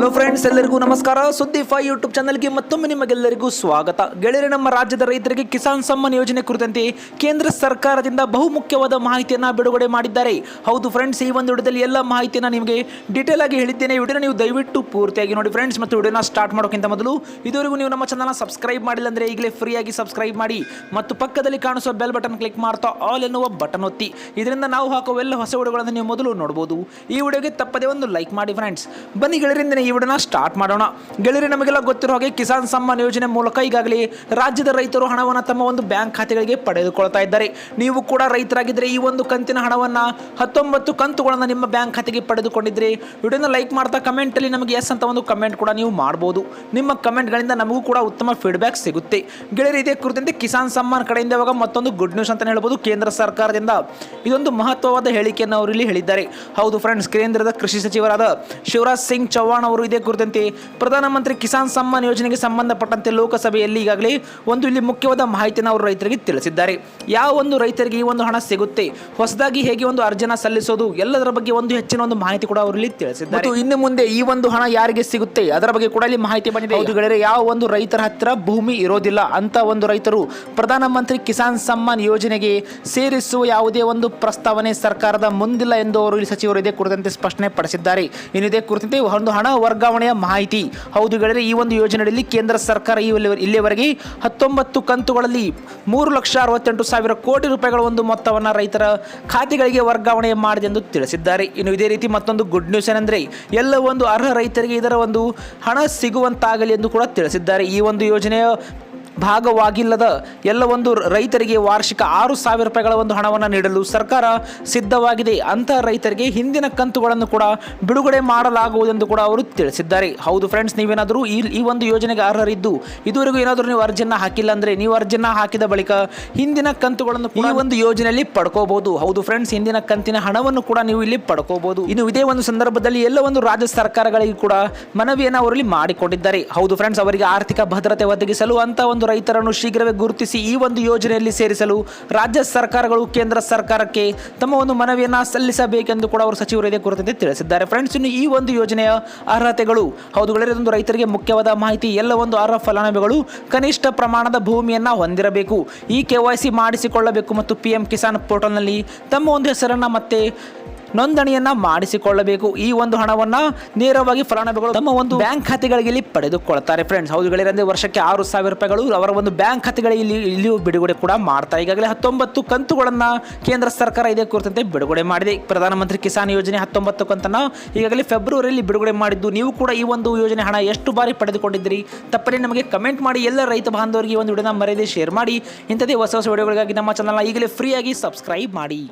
Hello friends ಎಲ್ಲರಿಗೂ ನಮಸ್ಕಾರ. ಸುದ್ದಿ ಫೈ ಯೂಟ್ಯೂಬ್ ಚಾನಲ್ಗೆ ಮತ್ತೊಮ್ಮೆ ನಿಮಗೆಲ್ಲರಿಗೂ ಸ್ವಾಗತ. ಗೆಳೆಯರೆ, ನಮ್ಮ ರಾಜ್ಯದ ರೈತರಿಗೆ ಕಿಸಾನ್ ಸಮ್ಮಾನ್ ಯೋಜನೆ ಕುರಿತಂತೆ ಕೇಂದ್ರ ಸರ್ಕಾರದಿಂದ ಬಹುಮುಖ್ಯವಾದ ಮಾಹಿತಿಯನ್ನು ಬಿಡುಗಡೆ ಮಾಡಿದ್ದಾರೆ. ಹೌದು ಫ್ರೆಂಡ್ಸ್ ಈ ಒಂದು ವಿಡಿಯೋದಲ್ಲಿ ಎಲ್ಲ ಮಾಹಿತಿಯನ್ನು ನಿಮಗೆ ಡೀಟೇಲ್ ಆಗಿ ಹೇಳಿದ್ದೇನೆ. ವಿಡಿಯೋನ ನೀವು ದಯವಿಟ್ಟು ಪೂರ್ತಿಯಾಗಿ ನೋಡಿ ಫ್ರೆಂಡ್ಸ್ ಮತ್ತು ವಿಡಿಯೋನ ಸ್ಟಾರ್ಟ್ ಮಾಡೋಕ್ಕಿಂತ ಮೊದಲು ಇದುವರೆಗೂ ನೀವು ನಮ್ಮ ಚಾನಲ್ನ ಸಬ್ಸ್ಕ್ರೈಬ್ ಮಾಡಿಲ್ಲ ಅಂದ್ರೆ ಈಗಲೇ ಫ್ರೀಯಾಗಿ ಸಬ್ಸ್ಕ್ರೈಬ್ ಮಾಡಿ. ಮತ್ತು ಪಕ್ಕದಲ್ಲಿ ಕಾಣಿಸುವ ಬೆಲ್ ಬಟನ್ ಕ್ಲಿಕ್ ಮಾಡ್ತಾ ಆಲ್ ಎನ್ನುವ ಬಟನ್ ಒತ್ತಿ. ಇದರಿಂದ ನಾವು ಹಾಕುವ ಎಲ್ಲ ಹೊಸ ವಿಡಿಯೋಗಳನ್ನು ನೀವು ಮೊದಲು ನೋಡಬಹುದು ಈ ವಿಡಿಯೋಗೆ ತಪ್ಪದೇ ಒಂದು ಲೈಕ್ ಮಾಡಿ ಫ್ರೆಂಡ್ಸ್ ಬನ್ನಿ ಗೆಳೆಯರಿಂದ ಈ ವಿಡಿಯೋನ ಸ್ಟಾರ್ಟ್ ಮಾಡೋಣ. ಗೆಳೆಯರಿ, ನಮಗೆಲ್ಲ ಗೊತ್ತಿರೋ ಹಾಗೆ ಕಿಸಾನ್ ಸಮ್ಮಾನ್ ಯೋಜನೆ ಮೂಲಕ ಈಗಾಗಲೇ ರಾಜ್ಯದ ರೈತರು ಹಣವನ್ನು ತಮ್ಮ ಒಂದು ಬ್ಯಾಂಕ್ ಖಾತೆಗಳಿಗೆ ಪಡೆದುಕೊಳ್ತಾ ಇದ್ದಾರೆ. ನೀವು ಕೂಡ ರೈತರಾಗಿದ್ದರೆ ಈ ಒಂದು ಕಂತಿನ ಹಣವನ್ನು ಹತ್ತೊಂಬತ್ತು ಕಂತುಗಳನ್ನು ನಿಮ್ಮ ಬ್ಯಾಂಕ್ ಖಾತೆಗೆ ಪಡೆದುಕೊಂಡಿದ್ದರೆ ವಿಡಿಯೋನ ಲೈಕ್ ಮಾಡ್ತಾ ಕಮೆಂಟಲ್ಲಿ ನಮಗೆ ಎಸ್ ಅಂತ ಒಂದು ಕಮೆಂಟ್ ಕೂಡ ನೀವು ಮಾಡ್ಬೋದು. ನಿಮ್ಮ ಕಮೆಂಟ್ಗಳಿಂದ ನಮಗೂ ಕೂಡ ಉತ್ತಮ ಫೀಡ್ಬ್ಯಾಕ್ ಸಿಗುತ್ತೆ. ಗೆಳೆಯರು, ಇದೇ ಕುರಿತಂತೆ ಕಿಸಾನ್ ಸಮ್ಮಾನ್ ಕಡೆಯಿಂದ ಇವಾಗ ಮತ್ತೊಂದು ಗುಡ್ ನ್ಯೂಸ್ ಅಂತ ಹೇಳ್ಬೋದು ಕೇಂದ್ರ ಸರ್ಕಾರದಿಂದ. ಇದೊಂದು ಮಹತ್ವವಾದ ಹೇಳಿಕೆಯನ್ನು ಅವರು ಇಲ್ಲಿ ಹೇಳಿದ್ದಾರೆ. ಹೌದು ಫ್ರೆಂಡ್ಸ್ ಕೇಂದ್ರದ ಕೃಷಿ ಸಚಿವರಾದ ಶಿವರಾಜ್ ಸಿಂಗ್ ಚೌಹಾಣ್ ಅವರು ಇದೇ ಕುರಿತಂತೆ ಪ್ರಧಾನಮಂತ್ರಿ ಕಿಸಾನ್ ಸಮ್ಮಾನ್ ಯೋಜನೆಗೆ ಸಂಬಂಧಪಟ್ಟಂತೆ ಲೋಕಸಭೆಯಲ್ಲಿ ಈಗಾಗಲೇ ಒಂದು ಇಲ್ಲಿ ಮುಖ್ಯವಾದ ಮಾಹಿತಿಯನ್ನು ಅವರು ರೈತರಿಗೆ ತಿಳಿಸಿದ್ದಾರೆ. ಯಾವ ಒಂದು ರೈತರಿಗೆ ಈ ಒಂದು ಹಣ ಸಿಗುತ್ತೆ? ಹೊಸದಾಗಿ ಹೇಗೆ ಒಂದು ಅರ್ಜನ ಸಲ್ಲಿಸೋದು? ಎಲ್ಲದರ ಬಗ್ಗೆ ಒಂದು ಹೆಚ್ಚಿನ ಒಂದು ಮಾಹಿತಿ ಕೂಡ ಅವರು ಇಲ್ಲಿ ತಿಳಿಸಿದ್ದಾರೆ. ಮತ್ತು ಇನ್ನು ಮುಂದೆ ಈ ಒಂದು ಹಣ ಯಾರಿಗೆ ಸಿಗುತ್ತೆ? ಅದರ ಬಗ್ಗೆ ಕೂಡ ಇಲ್ಲಿ ಮಾಹಿತಿ ಬಂದಿದೆ. ಗೆಳೆಯರೆ ಯಾವ ಒಂದು ರೈತರ ಹತ್ರ ಭೂಮಿ ಇರೋದಿಲ್ಲ ಅಂತ ಒಂದು ರೈತರು ಪ್ರಧಾನಮಂತ್ರಿ ಕಿಸಾನ್ ಸಮ್ಮಾನ್ ಯೋಜನೆಗೆ ಸೇರಿಸುವ ಯಾವುದೇ ಒಂದು ಪ್ರಸ್ತಾವನೆ ಸರ್ಕಾರದ ಮುಂದಿಲ್ಲ ಎಂದು ಅವರು ಇಲ್ಲಿ ಸಚಿವರು ಇದೇ ಕುರಿತಂತೆ ಸ್ಪಷ್ಟನೆ ಪಡಿಸಿದ್ದಾರೆ. ಇನ್ನು ಇದೇ ಕುರಿತಂತೆ ಒಂದು ಹಣ ವರ್ಗಾವಣೆಯ ಮಾಹಿತಿ. ಹೌದು ಹೇಳಿದರೆ ಈ ಒಂದು ಯೋಜನೆಯಲ್ಲಿ ಕೇಂದ್ರ ಸರ್ಕಾರ ಈ ಇಲ್ಲಿಯವರೆಗೆ ಹತ್ತೊಂಬತ್ತು ಕಂತುಗಳಲ್ಲಿ ಮೂರು ಲಕ್ಷ ಅರವತ್ತೆಂಟು ಸಾವಿರ ಕೋಟಿ ರೂಪಾಯಿಗಳ ಒಂದು ಮೊತ್ತವನ್ನು ರೈತರ ಖಾತೆಗಳಿಗೆ ವರ್ಗಾವಣೆ ಮಾಡಿದೆ ಎಂದು ತಿಳಿಸಿದ್ದಾರೆ. ಇನ್ನು ಇದೇ ರೀತಿ ಮತ್ತೊಂದು ಗುಡ್ ನ್ಯೂಸ್ ಏನೆಂದರೆ, ಎಲ್ಲ ಒಂದು ಅರ್ಹ ರೈತರಿಗೆ ಇದರ ಒಂದು ಹಣ ಸಿಗುವಂತಾಗಲಿ ಎಂದು ಕೂಡ ತಿಳಿಸಿದ್ದಾರೆ. ಈ ಒಂದು ಯೋಜನೆಯ ಭಾಗವಾಗಿಲ್ಲದ ಎಲ್ಲ ಒಂದು ರೈತರಿಗೆ ವಾರ್ಷಿಕ ಆರು ಸಾವಿರ ರೂಪಾಯಿಗಳ ಒಂದು ಹಣವನ್ನು ನೀಡಲು ಸರ್ಕಾರ ಸಿದ್ಧವಾಗಿದೆ. ಅಂತಹ ರೈತರಿಗೆ ಹಿಂದಿನ ಕಂತುಗಳನ್ನು ಕೂಡ ಬಿಡುಗಡೆ ಮಾಡಲಾಗುವುದೆಂದು ಕೂಡ ಅವರು ತಿಳಿಸಿದ್ದಾರೆ. ಹೌದು ಫ್ರೆಂಡ್ಸ್ ನೀವೇನಾದರೂ ಈ ಈ ಒಂದು ಯೋಜನೆಗೆ ಅರ್ಹರಿದ್ದು, ಇದುವರೆಗೂ ಏನಾದರೂ ನೀವು ಅರ್ಜಿಯನ್ನು ಹಾಕಿಲ್ಲ ಅಂದರೆ ನೀವು ಅರ್ಜಿಯನ್ನು ಹಾಕಿದ ಬಳಿಕ ಹಿಂದಿನ ಕಂತುಗಳನ್ನು ಈ ಒಂದು ಯೋಜನೆಯಲ್ಲಿ ಪಡ್ಕೋಬಹುದು ಹೌದು ಫ್ರೆಂಡ್ಸ್ ಹಿಂದಿನ ಕಂತಿನ ಹಣವನ್ನು ಕೂಡ ನೀವು ಇಲ್ಲಿ ಪಡ್ಕೋಬಹುದು ಇನ್ನು ಇದೇ ಒಂದು ಸಂದರ್ಭದಲ್ಲಿ ಎಲ್ಲ ಒಂದು ರಾಜ್ಯ ಸರ್ಕಾರಗಳಿಗೆ ಕೂಡ ಮನವಿಯನ್ನು ಅವರಲ್ಲಿ ಮಾಡಿಕೊಂಡಿದ್ದಾರೆ. ಹೌದು ಫ್ರೆಂಡ್ಸ್ ಅವರಿಗೆ ಆರ್ಥಿಕ ಭದ್ರತೆ ಒದಗಿಸಲು ಅಂತ ಒಂದು ರೈತರನ್ನು ಶೀಘ್ರವೇ ಗುರುತಿಸಿ ಈ ಒಂದು ಯೋಜನೆಯಲ್ಲಿ ಸೇರಿಸಲು ರಾಜ್ಯ ಸರ್ಕಾರಗಳು, ಕೇಂದ್ರ ಸರ್ಕಾರಕ್ಕೆ ತಮ್ಮ ಒಂದು ಮನವಿಯನ್ನು ಸಲ್ಲಿಸಬೇಕೆಂದು ಕೂಡ ಅವರು ಸಚಿವರು ಇದೇ ಕುರಿತಂತೆ ತಿಳಿಸಿದ್ದಾರೆ. ಫ್ರೆಂಡ್ಸ್, ಇನ್ನು ಈ ಒಂದು ಯೋಜನೆಯ ಅರ್ಹತೆಗಳು ಹೌದುಗಳೇ ಒಂದು ರೈತರಿಗೆ ಮುಖ್ಯವಾದ ಮಾಹಿತಿ, ಎಲ್ಲ ಒಂದು ಅರ್ಹ ಫಲಾನುಭವಿಗಳು ಕನಿಷ್ಠ ಪ್ರಮಾಣದ ಭೂಮಿಯನ್ನು ಹೊಂದಿರಬೇಕು. ಈ ಕೆ ವೈ ಸಿ ಮಾಡಿಸಿಕೊಳ್ಳಬೇಕು ಮತ್ತು ಪಿ ಎಂ ಕಿಸಾನ್ ಪೋರ್ಟಲ್ನಲ್ಲಿ ತಮ್ಮ ಒಂದು ಹೆಸರನ್ನು ಮತ್ತೆ ನೋಂದಣಿಯನ್ನ ಮಾಡಿಸಿಕೊಳ್ಳಬೇಕು. ಈ ಒಂದು ಹಣವನ್ನ ನೇರವಾಗಿ ಫಲಾನುಭವಿಗಳು ತಮ್ಮ ಒಂದು ಬ್ಯಾಂಕ್ ಖಾತೆಗಳಿಗೆ ಇಲ್ಲಿ ಪಡೆದುಕೊಳ್ತಾರೆ. ಫ್ರೆಂಡ್ಸ್ ಹೌದು ಗೆಳೆಯರಂದ್ರೆ ವರ್ಷಕ್ಕೆ ಆರು ಸಾವಿರ ರೂಪಾಯಿಗಳು ಅವರ ಒಂದು ಬ್ಯಾಂಕ್ ಖಾತೆಗಳಿಗೆ ಇಲ್ಲಿ, ಇಲ್ಲಿಯೂ ಬಿಡುಗಡೆ ಕೂಡ ಮಾಡ್ತಾರೆ ಈಗಾಗಲೇ ಹತ್ತೊಂಬತ್ತು ಕಂತುಗಳನ್ನ ಕೇಂದ್ರ ಸರ್ಕಾರ ಇದೇ ಕುರಿತಂತೆ ಬಿಡುಗಡೆ ಮಾಡಿದೆ. ಪ್ರಧಾನಮಂತ್ರಿ ಕಿಸಾನ್ ಯೋಜನೆ ಹತ್ತೊಂಬತ್ತು ಕಂತನ್ನ ಈಗಾಗಲೇ ಫೆಬ್ರವರಿಯಲ್ಲಿ ಬಿಡುಗಡೆ ಮಾಡಿದ್ದು. ನೀವು ಕೂಡ ಈ ಒಂದು ಯೋಜನೆ ಹಣ ಎಷ್ಟು ಬಾರಿ ಪಡೆದುಕೊಂಡಿದ್ದೀರಿ? ತಪ್ಪನೆ ನಮಗೆ ಕಮೆಂಟ್ ಮಾಡಿ, ಎಲ್ಲ ರೈತ ಬಾಂಧವರಿಗೆ ಒಂದು ವಿಡಿಯೋನ ಮರೆಯದೆ ಶೇರ್ ಮಾಡಿ. ಇಂಥದೇ ಹೊಸ ಹೊಸ ವಿಡಿಯೋಗಳಿಗಾಗಿ ನಮ್ಮ ಚಾನಲ್ನ ಈಗಲೇ ಫ್ರೀಯಾಗಿ ಸಬ್ಸ್ಕ್ರೈಬ್ ಮಾಡಿ.